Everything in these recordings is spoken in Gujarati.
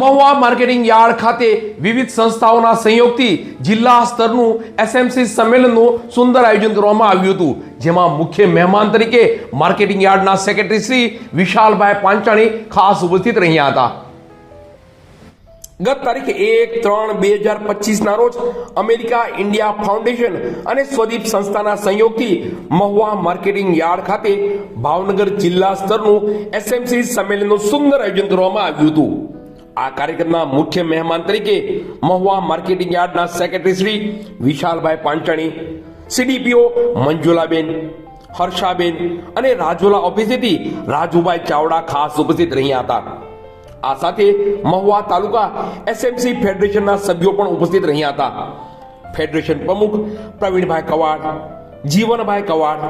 મહુવા માર્કેટિંગ યાર્ડ ખાતે વિવિધ સંસ્થાઓના સંયોગથી જિલ્લા સ્તરનું એસએમસી સંમેલનનું સુંદર આયોજન કરવામાં આવ્યું હતું, જેમાં મુખ્ય મહેમાન તરીકે માર્કેટિંગ યાર્ડના સેક્રેટરી શ્રી વિશાલભાઈ પાંચાણી ખાસ ઉપસ્થિત રહ્યા હતા. ગત તારીખ એક ત્રણ બે હજાર પચીસના રોજ અમેરિકા ઇન્ડિયા ફાઉન્ડેશન અને સ્વદીપ સંસ્થાના સંયોગથી મહુવા માર્કેટિંગ યાર્ડ ખાતે ભાવનગર જિલ્લા સ્તરનું એસએમસી સંમેલનનું સુંદર આયોજન કરવામાં આવ્યું હતું. આ કાર્યક્રમના મુખ્ય મહેમાન તરીકે મહુવા માર્કેટિંગ યાર્ડના સેક્રેટરી શ્રી વિશાલભાઈ પાંચાણી, સીડીપીઓ મંજુલાબેન, હર્ષાબેન અને રાજુલા ઓફિસેથી રાજુભાઈ ચાવડા ખાસ ઉપસ્થિત રહ્યા હતા. આ સાથે મહુવા તાલુકા એસએમસી ફેડરેશનના સભ્યો પણ ઉપસ્થિત રહ્યા હતા. ફેડરેશન પ્રમુખ પ્રવીણભાઈ કવાડ, જીવનભાઈ કવાડ,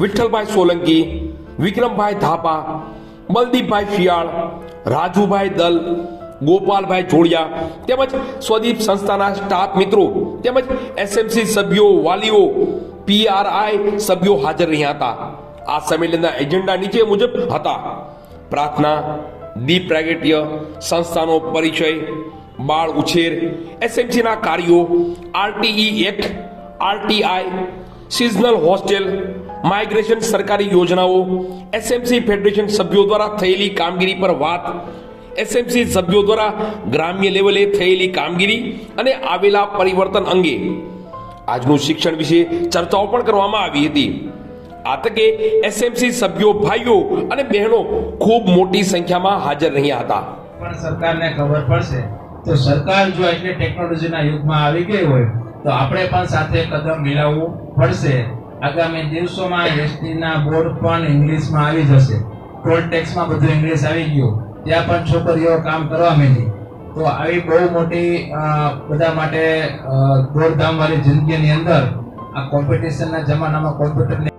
વિઠ્ઠલભાઈ સોલંકી, વિક્રમભાઈ ધાપા, બલદીપભાઈ શિયાળ, રાજુભાઈ દલ ગોપાલભાઈ જોડિયા તેમજ સ્વદીપ સંસ્થાના સ્ટાફ મિત્રો તેમજ એસએમસી સભ્યો, વાલીઓ પીઆરઆઈ સભ્યો હાજર રહ્યા હતા. આ સંમેલનના એજન્ડા નીચે મુજબ હતા. પ્રાર્થના, દીપ પ્રાગટ્ય, સંસ્થાનો પરિચય, બાળ ઉછેર એસએમસીના કાર્યો RTE act RTI seasonal hostel migration સરકારી યોજનાઓ એસએમસી ફેડરેશન સભ્યો દ્વારા થયેલી કામગીરી પર વાત એસએમસી સભ્યો દ્વારા ગ્રામ્ય લેવલે થયેલી કામગીરી અને આવેલા પરિવર્તન અંગે આજનું શિક્ષણ વિશે ચર્ચાઓ પણ કરવામાં આવી હતી. આ તકે એસએમસી સભ્યો ભાઈઓ અને બહેનો ખૂબ મોટી સંખ્યામાં હાજર રહ્યા હતા. પણ સરકારને ખબર પડશે. તો સરકાર જો એટલે ટેકનોલોજીના યુગમાં આવી ગઈ હોય, તો આપણે પણ સાથે કદમ મિલાવવું પડશે. આગામી દિવસોમાં એસટીના બોર્ડ પણ ઇંગ્લિશમાં આવી જશે. ટોલ ટેક્સમાં બધું ઇંગ્લિશ આવી ગયું. ત્યાં પણ છોકરીઓ કામ કરવા માંડી. તો આવી બહુ મોટી બધા માટે દોડધામ વાળી જિંદગીની અંદર આ કોમ્પિટિશનના જમાનામાં કોમ્પ્યુટરની